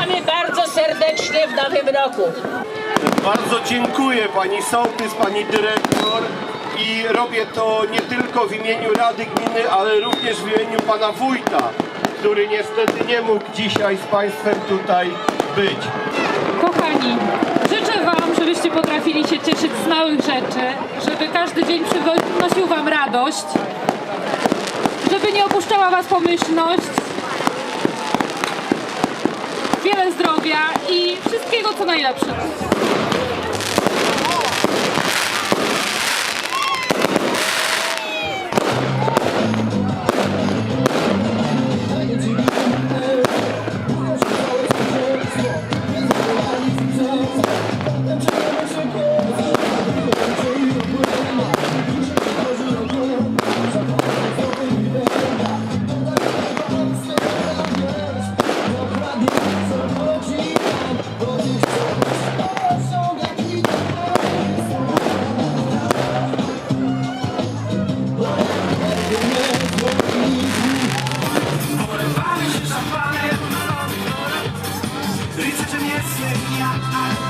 Witamy bardzo serdecznie w nowym roku. Bardzo dziękuję pani sołtys, pani dyrektor i robię to nie tylko w imieniu Rady Gminy, ale również w imieniu pana wójta, który niestety nie mógł dzisiaj z państwem tutaj być. Kochani, życzę Wam, żebyście potrafili się cieszyć z małych rzeczy, żeby każdy dzień przynosił Wam radość, żeby nie opuszczała Was pomyślność, i wszystkiego co najlepszego. Sería algo